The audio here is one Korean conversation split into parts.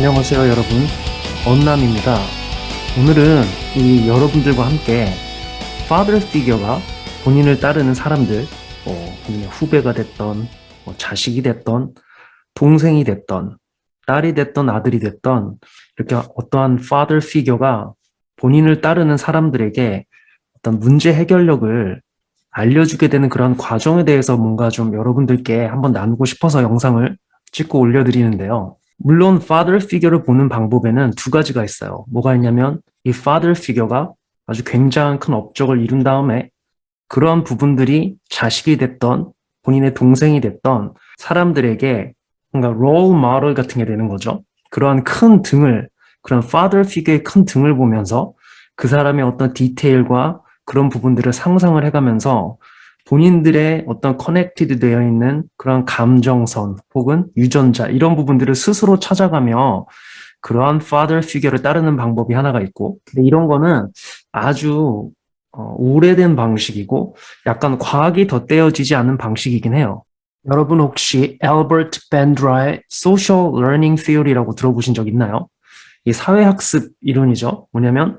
안녕하세요 여러분 언남입니다 오늘은 이 여러분들과 함께 father figure가 본인을 따르는 사람들 뭐 본인의 후배가 됐던 뭐 자식이 됐던 동생이 됐던 딸이 됐던 아들이 됐던 이렇게 어떠한 father figure가 본인을 따르는 사람들에게 어떤 문제 해결력을 알려주게 되는 그런 과정에 대해서 뭔가 좀 여러분들께 한번 나누고 싶어서 영상을 찍고 올려드리는데요. 물론 father figure를 보는 방법에는 두 가지가 있어요. 뭐가 있냐면 이 father figure가 아주 굉장한 큰 업적을 이룬 다음에 그런 부분들이 자식이 됐던 본인의 동생이 됐던 사람들에게 뭔가 role model 같은 게 되는 거죠. 그러한 큰 등을 그런 father figure의 큰 등을 보면서 그 사람의 어떤 디테일과 그런 부분들을 상상을 해가면서 본인들의 어떤 커넥티드 되어 있는 그런 감정선 혹은 유전자 이런 부분들을 스스로 찾아가며 그러한 father figure를 따르는 방법이 하나가 있고 근데 이런 거는 아주 어, 오래된 방식이고 약간 과학이 덧대어지지 않은 방식이긴 해요. 여러분 혹시 엘버트 밴드라의 Social Learning Theory라고 들어보신 적 있나요? 이 사회학습 이론이죠. 뭐냐면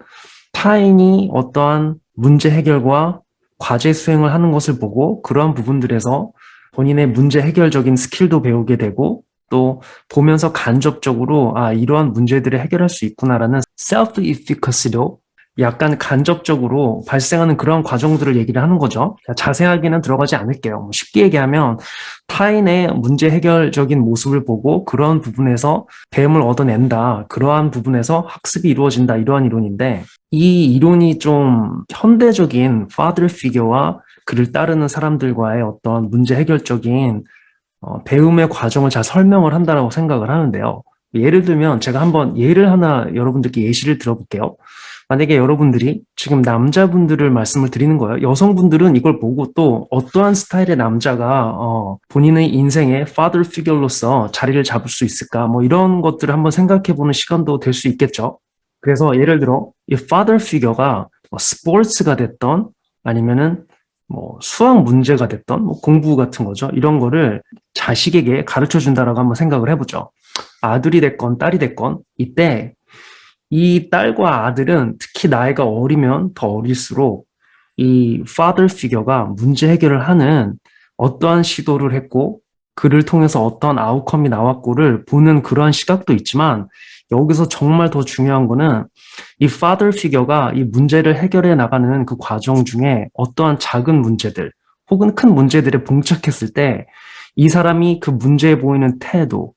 타인이 어떠한 문제 해결과 과제 수행을 하는 것을 보고 그러한 부분들에서 본인의 문제 해결적인 스킬도 배우게 되고 또 보면서 간접적으로 아 이러한 문제들을 해결할 수 있구나라는 self efficacy도 약간 간접적으로 발생하는 그런 과정들을 얘기를 하는 거죠. 자세하게는 들어가지 않을게요. 뭐 쉽게 얘기하면 타인의 문제 해결적인 모습을 보고 그러한 부분에서 배움을 얻어낸다. 그러한 부분에서 학습이 이루어진다. 이러한 이론인데 이 이론이 좀 현대적인 father figure와 그를 따르는 사람들과의 어떤 문제 해결적인 어, 배움의 과정을 잘 설명을 한다라고 생각을 하는데요. 예를 들면 제가 한번 예를 하나 여러분들께 예시를 들어볼게요. 만약에 여러분들이 지금 남자분들을 말씀을 드리는 거예요. 여성분들은 이걸 보고 또 어떠한 스타일의 남자가 어, 본인의 인생의 father figure로서 자리를 잡을 수 있을까? 뭐 이런 것들을 한번 생각해 보는 시간도 될 수 있겠죠. 그래서 예를 들어 이 father figure가 뭐 스포츠가 됐던 아니면은 뭐 수학 문제가 됐던 뭐 공부 같은 거죠. 이런 거를 자식에게 가르쳐 준다라고 한번 생각을 해보죠. 아들이 됐건 딸이 됐건 이때 이 딸과 아들은 특히 나이가 어리면 더 어릴수록 이 father figure가 문제 해결을 하는 어떠한 시도를 했고 그를 통해서 어떤 아웃컴이 나왔고를 보는 그러한 시각도 있지만 여기서 정말 더 중요한 거는 이 father figure가 이 문제를 해결해 나가는 그 과정 중에 어떠한 작은 문제들 혹은 큰 문제들에 봉착했을 때 이 사람이 그 문제에 보이는 태도,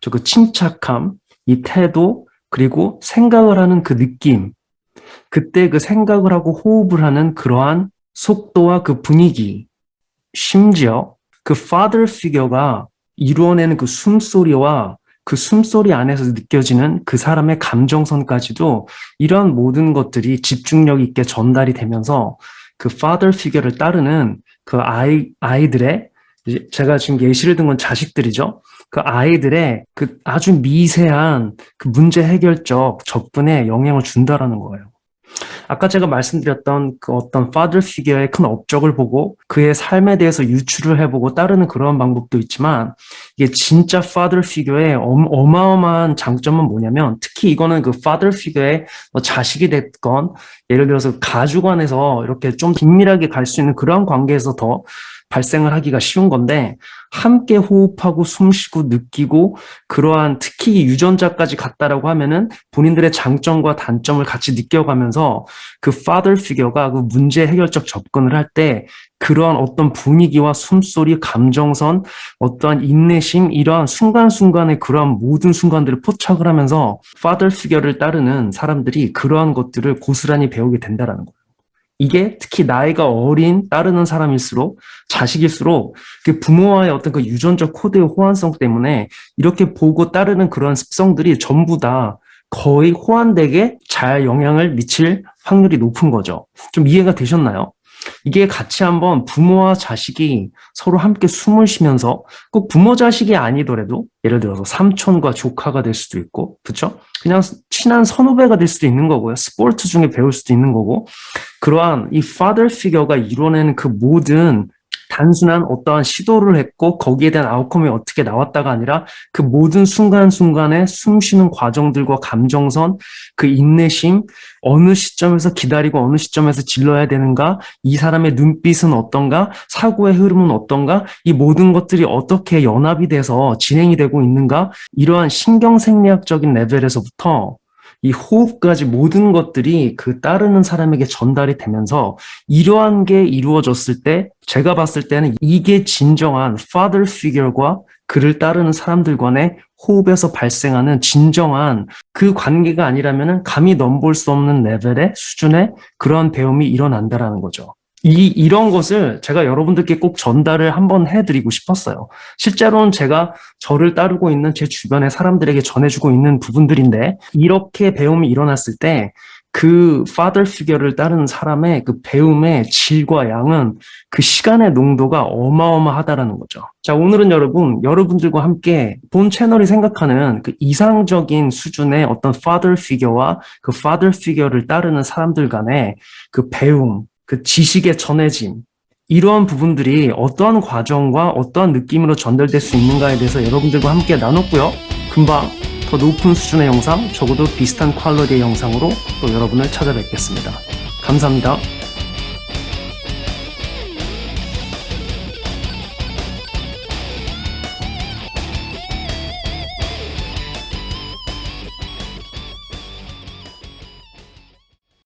저 그 침착함, 이 태도, 그리고 생각을 하는 그 느낌, 그때 그 생각을 하고 호흡을 하는 그러한 속도와 그 분위기, 심지어 그 father figure가 이루어내는 그 숨소리와 그 숨소리 안에서 느껴지는 그 사람의 감정선까지도 이런 모든 것들이 집중력 있게 전달이 되면서 그 father figure를 따르는 그 아이, 아이들의 제가 지금 예시를 든 건 자식들이죠. 그 아이들의 그 아주 미세한 그 문제 해결적 접근에 영향을 준다라는 거예요. 아까 제가 말씀드렸던 그 어떤 father figure의 큰 업적을 보고 그의 삶에 대해서 유추를 해보고 따르는 그런 방법도 있지만 이게 진짜 father figure의 어마어마한 장점은 뭐냐면 특히 이거는 그 father figure의 뭐 자식이 됐건 예를 들어서 가족 안에서 이렇게 좀 긴밀하게 갈 수 있는 그런 관계에서 더 발생을 하기가 쉬운 건데 함께 호흡하고 숨쉬고 느끼고 그러한 특히 유전자까지 갔다라고 하면은 본인들의 장점과 단점을 같이 느껴가면서 그 father figure가 그 문제 해결적 접근을 할 때 그러한 어떤 분위기와 숨소리, 감정선, 어떠한 인내심 이러한 순간순간의 그러한 모든 순간들을 포착을 하면서 father figure를 따르는 사람들이 그러한 것들을 고스란히 배우게 된다라는 거예요. 이게 특히 나이가 어린 따르는 사람일수록 자식일수록 그 부모와의 어떤 그 유전적 코드의 호환성 때문에 이렇게 보고 따르는 그런 습성들이 전부 다 거의 호환되게 잘 영향을 미칠 확률이 높은 거죠. 좀 이해가 되셨나요? 이게 같이 한번 부모와 자식이 서로 함께 숨을 쉬면서 꼭 부모 자식이 아니더라도 예를 들어서 삼촌과 조카가 될 수도 있고 그렇죠? 그냥 친한 선후배가 될 수도 있는 거고요. 스포츠 중에 배울 수도 있는 거고 그러한 이 father figure가 이뤄내는 그 모든 단순한 어떠한 시도를 했고 거기에 대한 아웃컴이 어떻게 나왔다가 아니라 그 모든 순간순간의 숨쉬는 과정들과 감정선, 그 인내심, 어느 시점에서 기다리고 어느 시점에서 질러야 되는가, 이 사람의 눈빛은 어떤가, 사고의 흐름은 어떤가, 이 모든 것들이 어떻게 연합이 돼서 진행이 되고 있는가, 이러한 신경생리학적인 레벨에서부터 이 호흡까지 모든 것들이 그 따르는 사람에게 전달이 되면서 이러한 게 이루어졌을 때 제가 봤을 때는 이게 진정한 father figure과 그를 따르는 사람들 간의 호흡에서 발생하는 진정한 그 관계가 아니라면 감히 넘볼 수 없는 레벨의 수준의 그런 배움이 일어난다라는 거죠. 이, 이런 것을 제가 여러분들께 꼭 전달을 한번 해드리고 싶었어요. 실제로는 제가 저를 따르고 있는 제 주변의 사람들에게 전해주고 있는 부분들인데, 이렇게 배움이 일어났을 때, 그 father figure를 따르는 사람의 그 배움의 질과 양은 그 시간의 농도가 어마어마하다라는 거죠. 자, 오늘은 여러분, 여러분들과 함께 본 채널이 생각하는 그 이상적인 수준의 어떤 father figure와 그 father figure를 따르는 사람들 간의 그 배움, 그 지식의 전해짐, 이러한 부분들이 어떠한 과정과 어떠한 느낌으로 전달될 수 있는가에 대해서 여러분들과 함께 나눴고요. 금방 더 높은 수준의 영상, 적어도 비슷한 퀄러리의 영상으로 또 여러분을 찾아뵙겠습니다. 감사합니다.